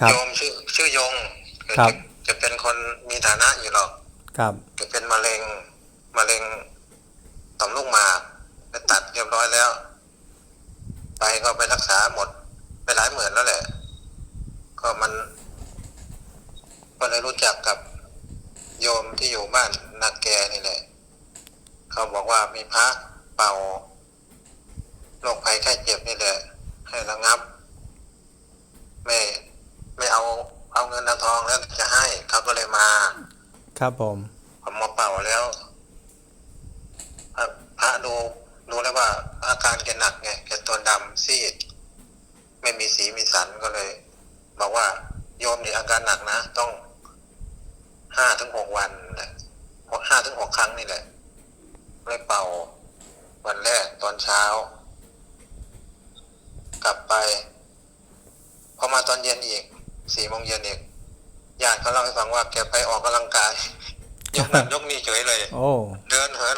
ครับ โยมชื่อชื่อยงครับ จะจะเป็นคนมีฐานะอยู่หรอกครับ จะเป็นมะเร็งมะเร็งต่อมลูกหมากไปตัดเรียบร้อยแล้ว ไปก็ไปรักษาหมด ไปหลายหมื่นแล้วแหละ ก็มัน ก็เลยรู้จักกับโยมที่อยู่บ้านนาแกนี่แหละ เขาบอกว่ามีพระเป่าโรคภัยไข้เจ็บนี่แหละ ให้ระงับ ไม่ไม่เอาเอาเงินเอาทองแล้วจะให้เขาก็เลยมาครับผมผมมาเป่าแล้วพระพระดูดูแล้วว่า อาการแกหนักไงแกตัวดำซีด ไม่มีสีมีสันก็เลย บอกว่าโยมนี่อาการหนักนะ ต้องห้าถึงหกวันแหละห้าถึงหกครั้งนี่แหละเลยเป่า วันแรกตอนเช้า กลับไป พอมาตอนเย็นอีกสี่โมงเย็นอีกญาติเขาเล่าให้ฟังว่าแกไปออกกำลังกาย ยกนั่นยกนี่เฉยเลย โอ้เดินเหิน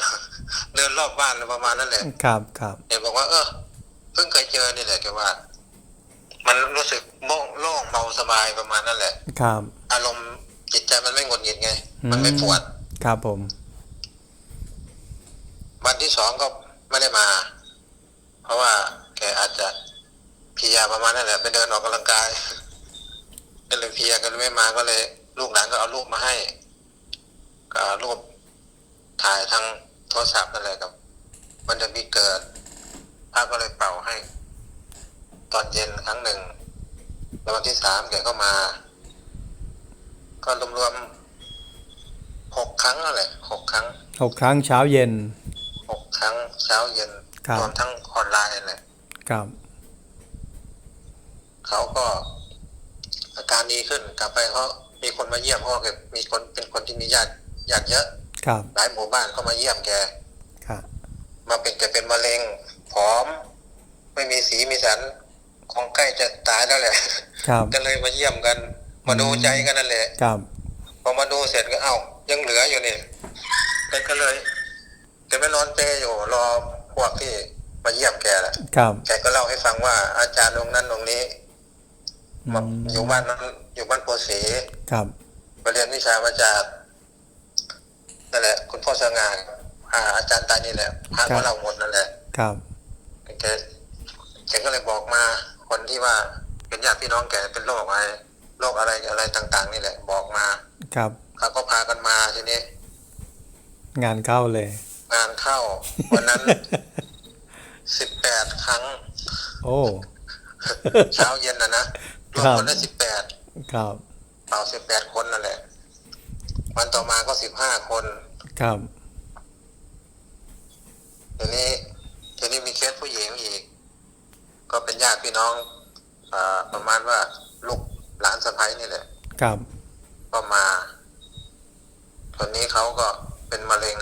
เดินรอบบ้านประมาณนั้นแหละครับครับเห็นบอกว่า เออเพิ่งเคยเจอนี่แหละแกว่า มันรู้สึกโล่งโล่งเบาสบายประมาณนั้นแหละ ครับ อารมณ์จิตใจมันไม่หงุดหงิดไง มันไม่อืมปวดครับผม วันที่สองก็ไม่ได้มา เพราะว่าแกอาจจะเพลียประมาณนั้นแหละไปเดินออกกำลังกายก็เลยเพลียก็เลยไม่มาก็เลย ลูกหลานก็เอารูปมาให้ ก็เอารูปถ่ายทางโทรศัพท์นั่นแหละครับ มันจะมีเกิดพระก็เลยเป่าให้ ตอนเย็นครั้งหนึ่งแล้ววันที่สามแกก็มา ก็รวมๆหกครั้งนั่นแหละหกครั้งหกครั้งเช้าเย็นหกครั้งเช้าเย็นครับรวมทั้งออนไลน์แหละครับ เขาก็ อาการดีขึ้นกลับไปเขามีคนมาเยี่ยมเพราะว่าแกมีคนเป็นคนที่มีญาติญาติเยอะครับหลายหมู่บ้านก็มาเยี่ยมแกครับมาเป็นแกเป็นมะเร็งผอม ไม่มีสีมีสันของใกล้จะตายแล้วแหละครับก็เลยมาเยี่ยมกัน มาดูใจกันนั่นแหละครับพอมาดูเสร็จก็เอ้ายังเหลืออยู่นี่แกก็เลยแกไปนอนเปรย์อยู่รอพวกที่มาเยี่ยมแกแหละครับแกก็เล่าให้ฟังว่าอาจารย์องค์นั้นองค์นี้อื มามอยู่บ้านนั้นอยู่บ้านโพสีครับไปเรียนวิชามาจากนั่นแหละ คุณพ่อสง่าอ่าอาจารย์ตานี่แหละพระก็เล่าหมดนั่นแหละครับแกแกก็เลยบอกมา คนที่ว่าเป็นญาติพี่น้องแกเป็นโรคอะไรโรคอะไรอะไรต่าง ๆ นี่แหละ บอกมา ครับเขาก็พากันมาทีนี้ งานเข้าเลย งานเข้าวันนั้นสิบแปดครั้ง โอ้ เช้าเย็นนะนะ รวมครับคนได้สิบแปดครับเป่าสิบแปดคนนั่นแหละ วันต่อมาก็สิบห้าคนครับทีนี้ทีนี้มีเคสผู้หญิงอีก ก็เป็นญาติพี่น้องอาประมาณว่าลูกหลานสะใภ้นี่แหละครับก็มาคนนี้เขาก็เป็นมะเร็ง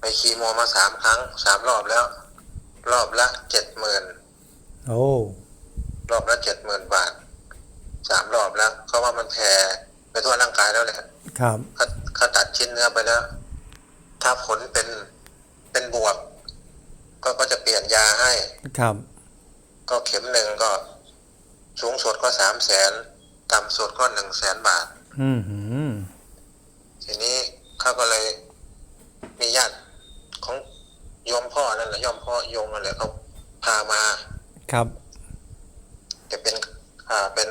ไปคีโมมาสามครั้งสามรอบแล้ว รอบละเจ็ดหมื่นโอ้ รอบละเจ็ดหมื่นบาทสามรอบแล้วเขาว่ามันแผ่ไปทั่วร่างกายแล้วแหละครับเขาเขาตัดชิ้นเนื้อไปแล้ว ถ้าผลเป็นเป็นบวก ก็ก็จะเปลี่ยนยาให้ ครับ ก็เข็มหนึ่งก็ สูงสุดก็สามแสนต่ำสุดก็หนึ่งแสนบาท อืมหืมทีนี้เขาก็เลยมีญาติของโยมพ่อนั่นแหละโยมพ่อโยมนั่นแหละเขาพามา ครับจะเป็นอ่าเ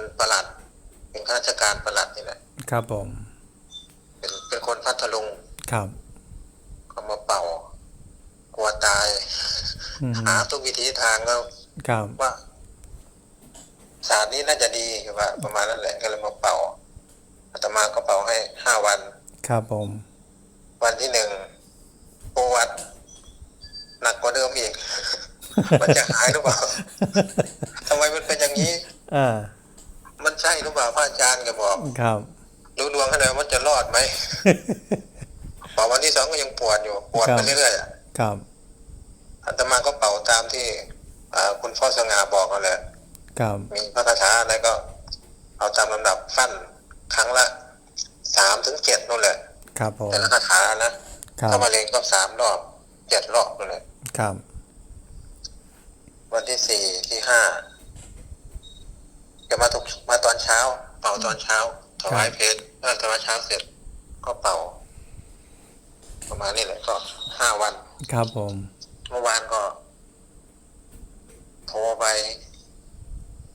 ป็นประหลัด เป็นข้าราชการประหลัดนี่แหละ ครับผม เป็นเป็นคนพัทลุง ครับเขามาเป่า กลัวตาย อืม หาทุกวิธีทางก็ครับ ว่าศาสตร์นี้น่าจะดีคือว่า ประมาณนั้นแหละก็เลยมาเป่าอาตมาก็เป่าให้ห้าวัน ครับผม วันที่หนึ่งปวดหนักกว่าเดิมอีก มันจะหายหรือเปล่า ทำไมมันเป็นอย่างนี้ อ่า มันใช่หรือเปล่าพระอาจารย์ก็บอก ครับดูดวงให้หน่อยว่ามันจะรอดไหมพอวันที่สองก็ยังปวดอยู่ ปวดครัไปบเรื่อยๆอะครับอาตมาก็เป่าตามที่อ่าคุณพ่อสง่าบอกนั่นแหละครับมีพระคาถาอะไรก็ เอาตามลำดับฟันครั้งละสามถึงเจ็ดนู่นแหละ ครับผมแต่ละคาถานะครับถ้ามะเร็งก็สามรอบเจ็ดรอบนู่นแหละครับ วันที่สี่ที่ห้า อนเช้า เป่าตอนเช้าถวายเพลเออถวายเช้าเสร็จ ก็เป่า ประมาณนี้แหละก็ห้าวัน ครับผม เมื่อวานก็โทรไป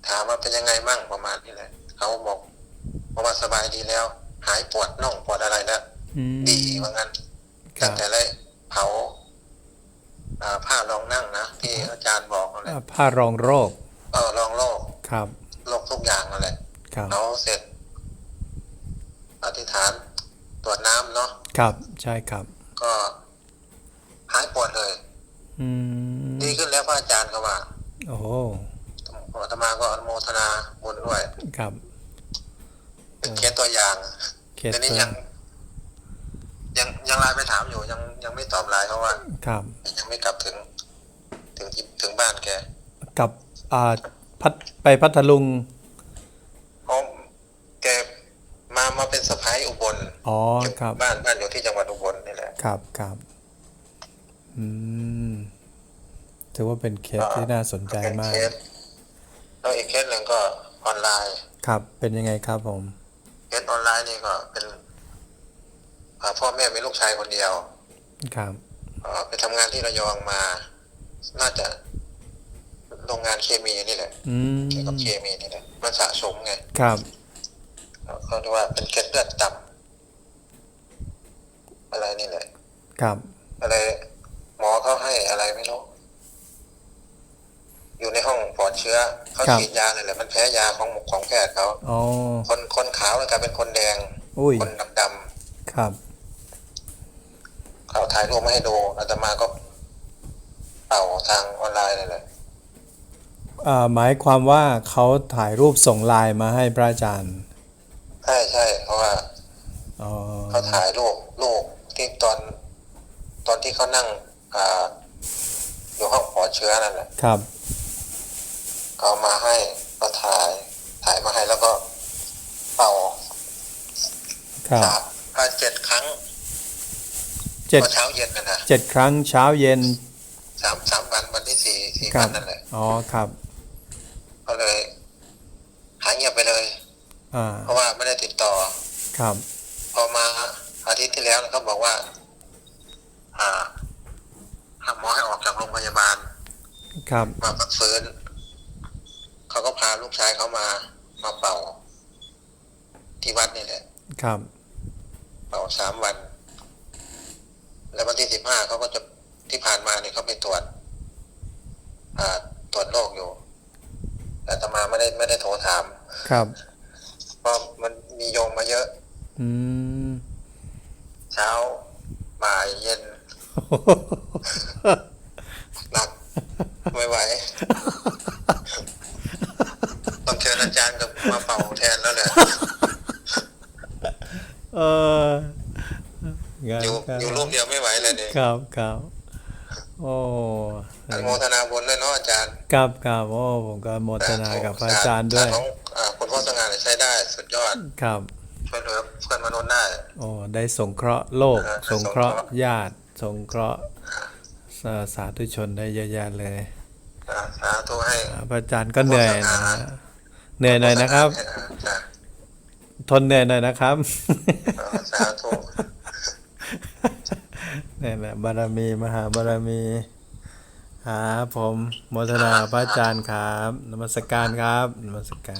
ถามว่าเป็นยังไงมั่งประมาณนี้แหละเขาบอกว่าสบายดีแล้ว หายปวดน่องปวดอะไรแล้วอืมดีว่างั้นครัตั้บงแต่ได้เผาอ่าผ้ารองนั่งนะที่อาจารย์บอกนั่นแหละอ่าผ้ารองโรคเออรองโรคครับ โรคทุกอย่างนั่นแหละครับเผาเสร็จ อธิษฐานตรวจน้ำเนาะครับใช่ครับ ก็หายปวดเลย อืมดีขึ้นแล้วพระอาจารย์ก็ว่าโอ้โหอาตมาก็อนุโมทนาบุญด้วยครับเป็นเคสตัวอย่างเคสแต่นี้ตัวยัง ยังยังไลน์ไปถามอยู่ยังยังไม่ตอบไลน์เพราะว่า ครับ ยังไม่กลับถึง ถึงที่ถึงบ้านแกกับอ่า พัดไปพัทลุงเพราะแกมามาเป็นสะพ้ายอุบลอ๋อครับบ้านบ้านอยู่ที่จังหวัดอุบลนี่แหละครับครับอืมถือว่าเป็นเคสที่น่าสนใจเป็นมากเคสแล้วอีกเคสหนึ่งก็ออนไลน์ ครับ เป็นยังไงครับผมเคสออนไลน์นี่ก็เป็นอ่าพ่อแม่มีลูกชายคนเดียว ครับเอ่อไปทำงานที่ระยองมา น่าจะ โรงงานเคมีนี่แหละอืมเกี่ยวกับเคมีนี่แหละมันสะสมไงครับเขาเรียกว่าเป็นเกล็ดเลือดต่ำอะไรนี่แหละ ครับ อะไรหมอเขาให้อะไรไม่รู้อยู่ในห้องปลอดเชื้อเขาฉีดยาเลยแหละมันแพ้ยาของของแพทย์เขาอ๋อคนคนขาวเลยกลายเป็นคนแดงอุ้ยคนดำดำครับๆเขาถ่ายรูปมาให้ดูอาตมาก็เป่าทางออนไลน์เลยแหละอ่า หมายความว่าเขาถ่ายรูปส่งไลน์มาให้พระอาจารย์ ใช่ใช่เพราะว่าอ๋อเขาถ่ายรูปลูกที่ตอน ตอนที่เขานั่งอ่าอยู่ห้องปลอดเชื้อนั่นแหละครับเอามาให้ก็ถ่าย ถ่ายมาให้แล้วก็เป่าครับสามอ่าเจ็ดครั้งเจ็ดก็เช้าเย็นกันนะเจ็ดครั้งเช้าเย็นสามสามวันวันที่สี่สี่ครัวับนนั่นแหละอ๋อครับ ก็เลยหายเงียบไปเลย อ่า เพราะว่าไม่ได้ติดต่อ ครับ พอมาอาทิตย์ที่แล้วเขาบอกว่า อ่าหาหมอให้ออกจากโรงพยาบาล ครับ มาพักฟื้นเขาก็พาลูกชายเขามา มาเป่า ที่วัดนี่แหละ ครับ เป่าสามวัน แล้ววันที่สิบห้าเขาก็จะที่ผ่านมาเนี่ยเขาไปตรวจ อ่า ตรวจโรคอยู่แต่ อาตมาไม่ได้ไม่ได้โทรถาม ครับเพราะมันมีโยงมาเยอะ อืมเช้าบ่ายเย็นหนักไม่ไหวต้องเชิญอาจารย์กับมาเป่าแทนแล้วแหละเอองั้นอยู่ก็อยู่รูปเดียวไม่ไหวเลยเนี่ยครับครับโอ้อนุ โมทนาบุญด้วยเนาะอาจารย์ครับครับโอ้ผมก็โมทนากับพระอาจารย์ด้วยของอ่าคุณพ่อสง่าเนี่ยใช้ได้สุดยอดครับช่วยเหลือเพื่อนมนุษย์ได้โอ้ได้สงเคราะห์โลกเออสงเคราะห์สงเคราะห์ญาติ สงเคราะห์สาสาธุชนได้เยอะแยะเลยอ่าสาธุให้อ่าพระอาจารย์ก็เหนื่อยนะเหนื่อยหน่อยนะครับอ่าจ้ะทนเหนื่อยหน่อยนะครับอ่าสาธุนี่แหละบารมี มหาบารมี ครับผมโมทนาพระอาจารย์ครับนมัสการครับนมัสการ